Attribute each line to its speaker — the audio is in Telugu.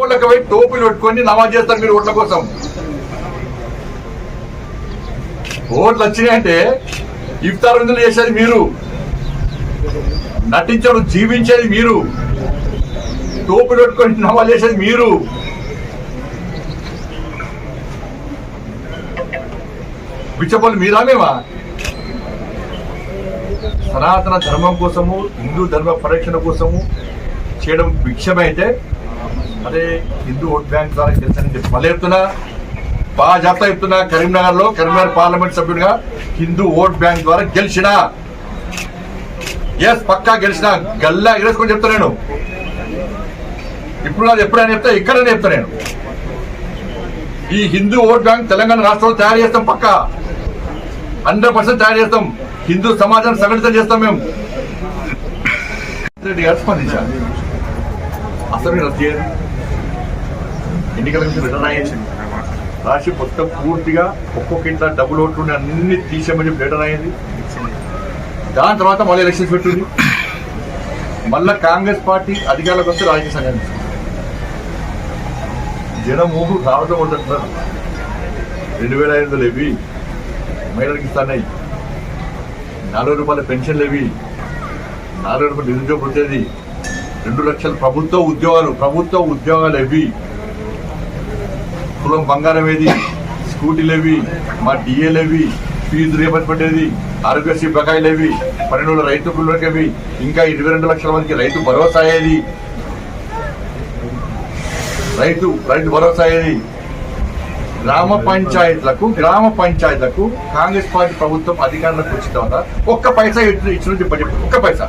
Speaker 1: ఊళ్ళకి పోయి టోపులు పెట్టుకొని నమాజ్ చేస్తారు మీరు ఓట్ల కోసం. ఓట్లు వచ్చినాయంటే ఇఫ్తార్ విందులు చేసేది మీరు? నటించడం జీవించేది మీరు. టోపులు పెట్టుకొని నమాజ్ చేసేది మీరు. బిచ్చపల్లి మీరా మేమా? సనాతన ధర్మం కోసము హిందూ ధర్మ పరిరక్షణ కోసము చేయడం భిక్షమైతే అదే హిందూ ఓట్ బ్యాంక్ ద్వారా గెలిచానని చెప్పి మళ్ళీ చెప్తున్నా. బాగా జాగ్రత్త చెప్తున్నా. కరీంనగర్లో కరీంనగర్ పార్లమెంట్ సభ్యుడిగా హిందూ ఓట్ బ్యాంక్ ద్వారా గెలిచిన. ఎస్ పక్కా గెలిచిన. గల్లా ఎగరేసుకొని చెప్తా నేను. ఇప్పుడు నాది ఎప్పుడైనా చెప్తా ఇక్కడనే చెప్తా నేను. ఈ హిందూ ఓట్ బ్యాంక్ తెలంగాణ రాష్ట్రంలో తయారు చేస్తాం పక్కా. హండ్రెడ్ పర్సెంట్ తయారు చేస్తాం. హిందూ సమాజాన్ని సంఘటితం చేస్తాం మేము. రెడ్డి గారు స్పందించాలి అసలు రద్దు చేయాలి ఎన్నికల నుంచి రిటర్న్ రాసి మొత్తం పూర్తిగా ఒక్కొక్క ఇంట్లో డబుల్ ఓట్లు అన్ని తీసేయమని చెప్పి రిటర్న్ అయ్యింది దాని తర్వాత మళ్ళీ ఎలక్షన్స్ పెట్టింది. మళ్ళీ కాంగ్రెస్ పార్టీ అధికారులకు వస్తే రాజకీయ సంఘాన్ని జనము రావటం ఉంటుంటారు రెండు వేల ఐదు వందలు ఇవి మహిళలకు ఇస్తున్నాయి నాలుగు రూపాయల పెన్షన్లు ఇవి నాలుగు రూపాయలు నిరుద్యోగ వచ్చేది రెండు లక్షల ప్రభుత్వ ఉద్యోగాలు ప్రభుత్వ ఉద్యోగాలు ఇవి కులం బంగారం ఏది? స్కూటీలు ఏవి? మా డిఏలు ఏవి? ఫీజు రేపటి పట్టేది ఆరోగ్యశ్రీ బకాయిలు ఏవి పన్నెండు రైతు పిల్లలకి ఇంకా ఇరవై రెండు లక్షల మందికి రైతు భరోసా అయ్యేది రైతు రైతు భరోసా అయ్యేది గ్రామ పంచాయతీలకు గ్రామ పంచాయతీలకు కాంగ్రెస్ పార్టీ ప్రభుత్వం అధికారంలోకి వచ్చిన తర్వాత ఒక్క పైసా ఇచ్చిన చెప్పండి. ఒక్క పైసా.